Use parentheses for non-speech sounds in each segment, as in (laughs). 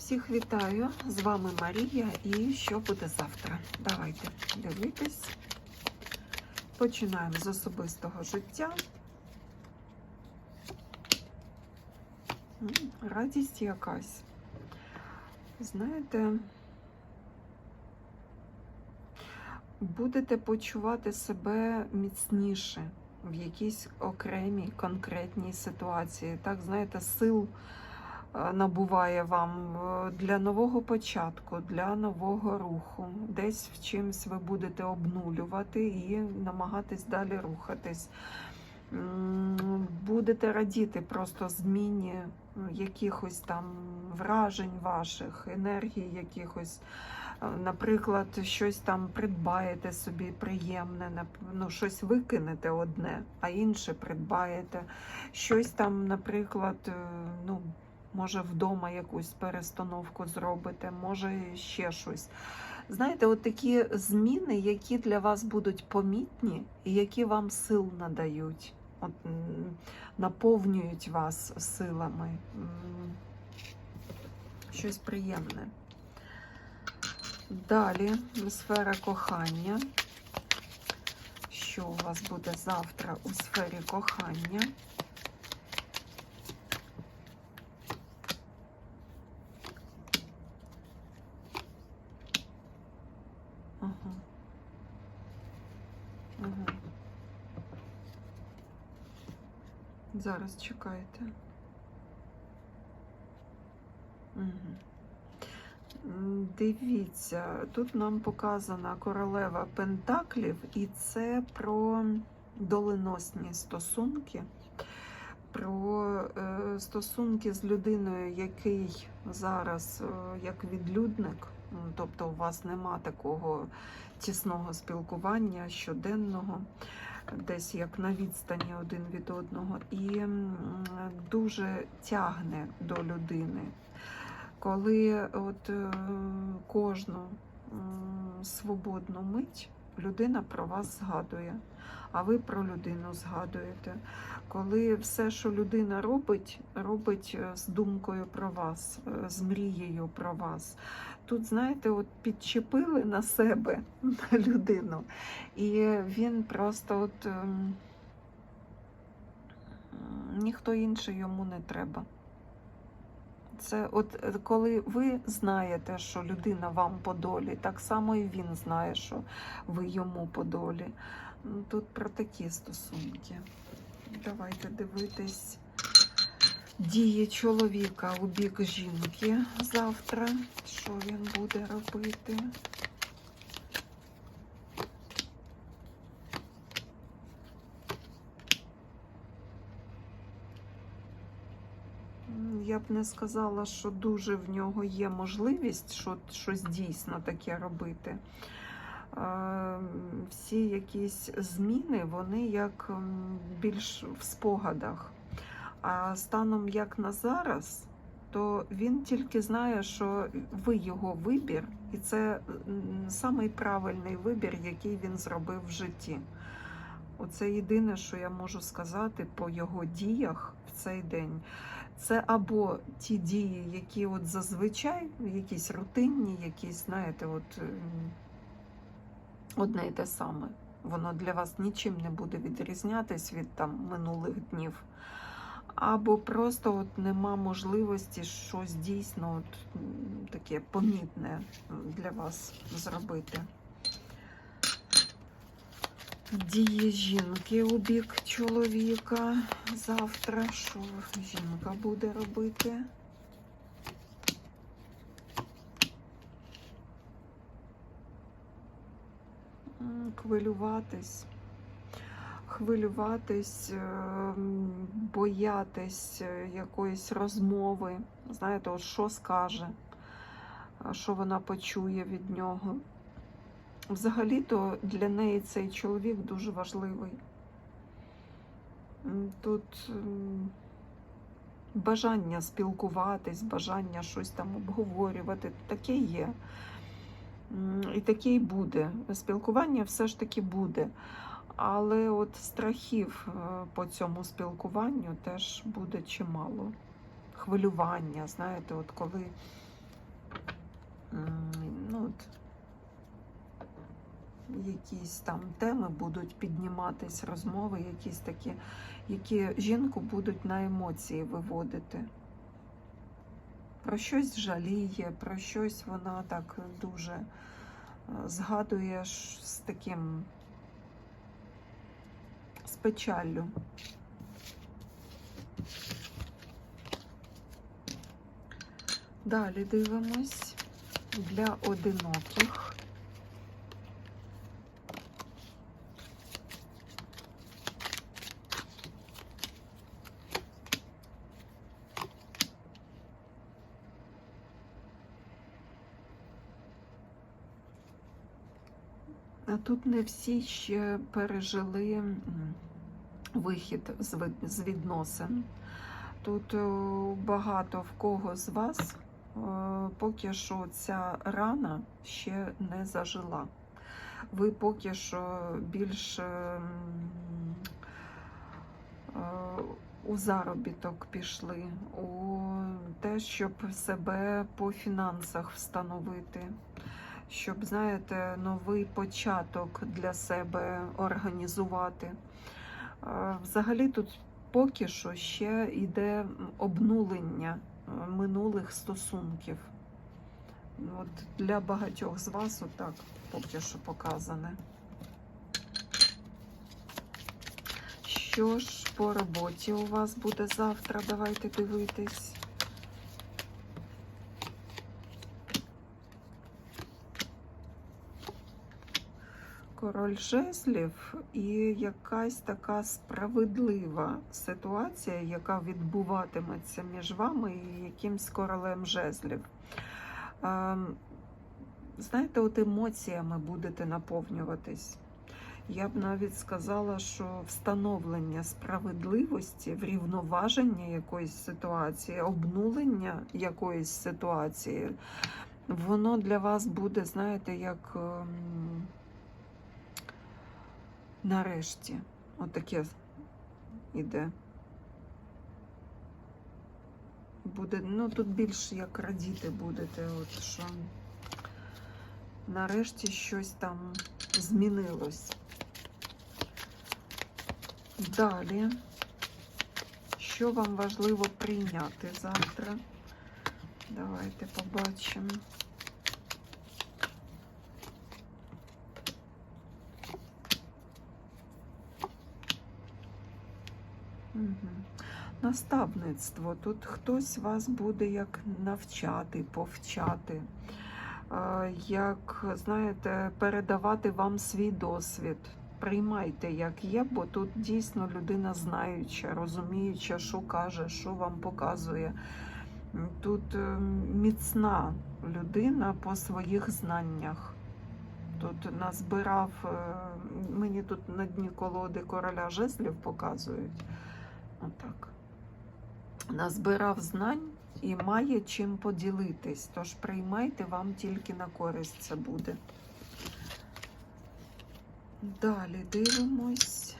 Всіх вітаю! З вами Марія і що буде завтра? Давайте дивитись. Починаємо з особистого життя. Радість якась. Знаєте, будете почувати себе міцніше в якійсь окремій конкретній ситуації. Так, знаєте, сил набуває вам е, для нового початку, для нового руху. Десь в чимсь ви будете обнулювати і намагатись далі рухатись. Будете радіти просто зміні е, якихось там вражень ваших, енергій якихось. Е, Наприклад, щось там придбаєте собі приємне, ну, щось викинете одне, а інше придбаєте. Щось там, наприклад, е, ну, може вдома якусь перестановку зробите, може ще щось. Знаєте, от такі зміни, які для вас будуть помітні і які вам сил надають, от, наповнюють вас силами. Щось приємне. Далі сфера кохання. Що у вас буде завтра у сфері кохання? Зараз чекайте. Угу. Дивіться, тут нам показана королева Пентаклів, і це про доленосні стосунки, про е, стосунки з людиною, який зараз е, як відлюдник, тобто у вас нема такого тісного спілкування щоденного, десь як на відстані один від одного, і дуже тягне до людини. Коли от е, кожну свободну мить людина про вас згадує, а ви про людину згадуєте. Коли все, що людина робить, робить е, з думкою про вас, е, з мрією про вас. Тут, знаєте, от підчепили на себе (laughs) людину, і він просто от ем, ніхто інший йому не треба. Це от е, коли ви знаєте, що людина вам по долі, так само і він знає, що ви йому по долі. Ну, Тут про такі стосунки. Давайте дивитись дії чоловіка у бік жінки завтра. Що він буде робити? Я б не сказала, що дуже в нього є можливість що, щось дійсно таке робити. Е, Всі якісь зміни, вони як більш в спогадах. А станом як на зараз, то він тільки знає, що ви його вибір, і це самий правильний вибір, який він зробив в житті. Оце єдине, що я можу сказати по його діях в цей день. Це або ті дії, які от зазвичай, якісь рутинні, якісь, знаєте, от одне і те саме. Воно для вас нічим не буде відрізнятись від там минулих днів. Або просто от нема можливості щось дійсно от, таке помітне для вас зробити. Дії жінки у бік чоловіка. Завтра що жінка буде робити? Хвилюватись. Хвилюватись, ем, боятись е, якоїсь розмови. Знаєте, от що скаже, що вона почує від нього. Взагалі-то для неї цей чоловік дуже важливий. Тут бажання спілкуватись, бажання щось там обговорювати, таке є. І таке й буде. Спілкування все ж таки буде. Але от страхів е, по цьому спілкуванню теж буде чимало. Хвилювання, знаєте, от коли ну, от, якісь там теми будуть підніматись, розмови, якісь такі, які жінку будуть на емоції виводити. Про щось жаліє, про щось вона так дуже е, згадує з таким з печаллю. Далі дивимось для одиноких. А тут не всі ще пережили вихід з відносин. Тут е, багато в кого з вас е, поки що ця рана ще не зажила. Ви поки що більш е, у заробіток пішли, у те, щоб себе по фінансах встановити, щоб, знаєте, новий початок для себе організувати. Е, Взагалі тут поки що ще йде обнулення е, минулих стосунків. От для багатьох з вас отак поки що показане. Що ж по роботі у вас буде завтра? Давайте дивитись. Король жезлів і якась така справедлива ситуація, яка відбуватиметься між вами і якимсь королем жезлів. Ем, Знаєте, от емоціями будете наповнюватись. Я б навіть сказала, що встановлення справедливості, врівноваження якоїсь ситуації, обнулення якоїсь ситуації, воно для вас буде, знаєте, як ем, нарешті. Отаке іде. Буде, ну тут більш як радіти будете, от що нарешті щось там змінилось. Далі, що вам важливо прийняти завтра? Давайте побачимо. Наставництво. Тут хтось вас буде як навчати, повчати, е, як, знаєте, передавати вам свій досвід. Приймайте, як є, бо тут дійсно людина знаюча, розуміюча, що каже, що вам показує. Тут е, міцна людина по своїх знаннях. Тут назбирав, е, мені тут на дні колоди короля жезлів показують. Отак. Назбирав знань і має чим поділитись. Тож приймайте, вам тільки на користь це буде. Далі дивимось.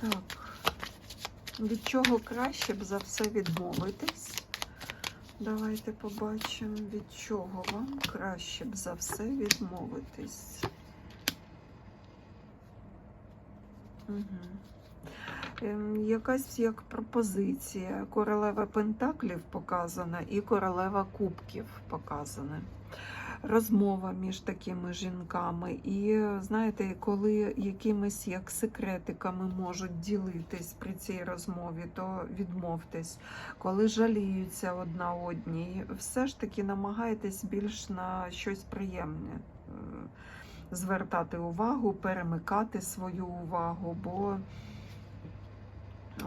Так. Від чого краще б за все відмовитись? Давайте побачимо, від чого вам краще б за все відмовитись. Ем, якась як пропозиція. Королева Пентаклів показана і королева Кубків показана. Розмова між такими жінками. І знаєте, коли якимись як секретиками можуть ділитись при цій розмові, то відмовтесь. Коли жаліються одна одній, все ж таки намагайтесь більш на щось приємне е, звертати увагу, перемикати свою увагу, бо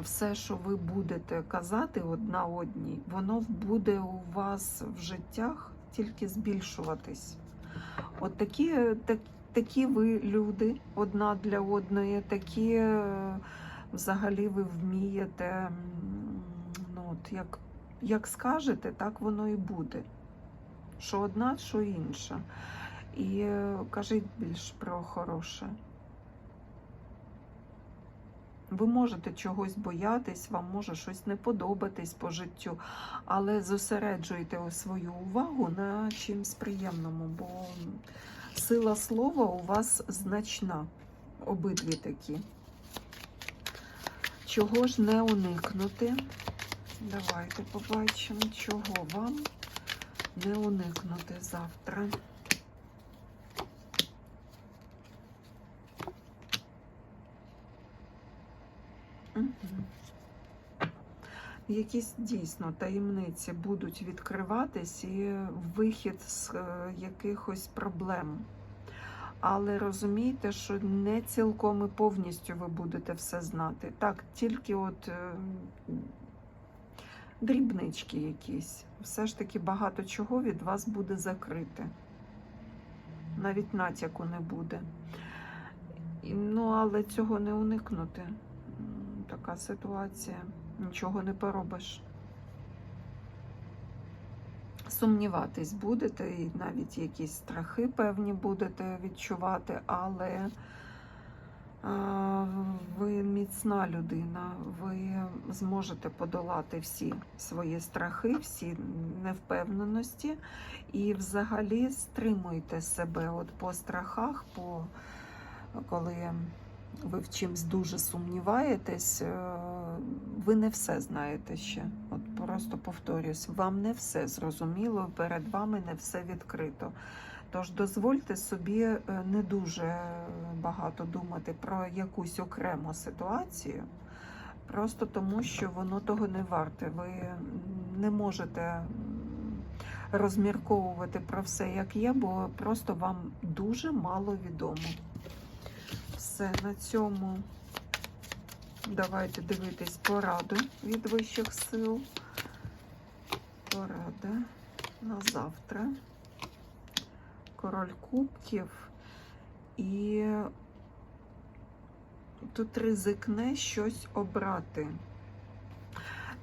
все, що ви будете казати одна одній, воно буде у вас в життях тільки збільшуватись. От такі, так, такі ви люди одна для одної, такі е, взагалі ви вмієте, ну, от як, як скажете, так воно і буде. Що одна, що інша. І е, кажіть більш про хороше. Ви можете чогось боятись, вам може щось не подобатись по життю, але зосереджуйте свою увагу на чимсь приємному, бо сила слова у вас значна. Обидві такі. Чого ж не уникнути? Давайте побачимо, чого вам не уникнути завтра. Якісь дійсно таємниці будуть відкриватись і вихід з е, якихось проблем. Але розумійте, що не цілком і повністю ви будете все знати. Так, тільки от е, дрібнички якісь. Все ж таки багато чого від вас буде закрите. Навіть натяку не буде. Ну, але цього не уникнути. Така ситуація. Нічого не поробиш. Сумніватись будете, і навіть якісь страхи певні будете відчувати, але ви міцна людина, ви зможете подолати всі свої страхи, всі невпевненості і взагалі стримуйте себе от по страхах, по коли ви в чимсь дуже сумніваєтесь, е, ви не все знаєте ще. От просто повторюсь, вам не все зрозуміло, перед вами не все відкрито. Тож дозвольте собі е, не дуже багато думати про якусь окрему ситуацію, просто тому що воно того не варте. Ви не можете розмірковувати про все, як є, бо просто вам дуже мало відомо. Все, на цьому давайте дивитись пораду від вищих сил. Порада на завтра. Король кубків. І тут ризикне щось обрати.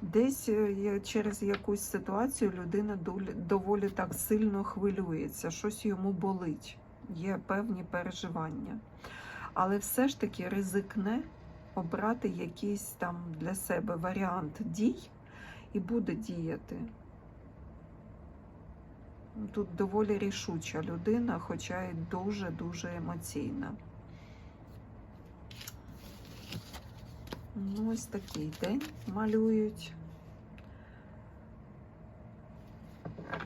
Десь е, через якусь ситуацію людина доволі так сильно хвилюється, щось йому болить, є певні переживання. Але все ж таки ризикне обрати якийсь там для себе варіант дій і буде діяти. Тут доволі рішуча людина, хоча й дуже-дуже емоційна. Ну, ось такий день малюють.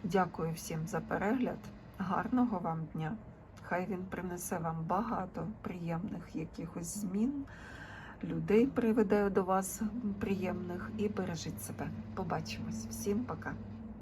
Дякую всім за перегляд. Гарного вам дня! Хай він принесе вам багато приємних якихось змін, людей приведе до вас приємних і бережіть себе. Побачимось. Всім пока!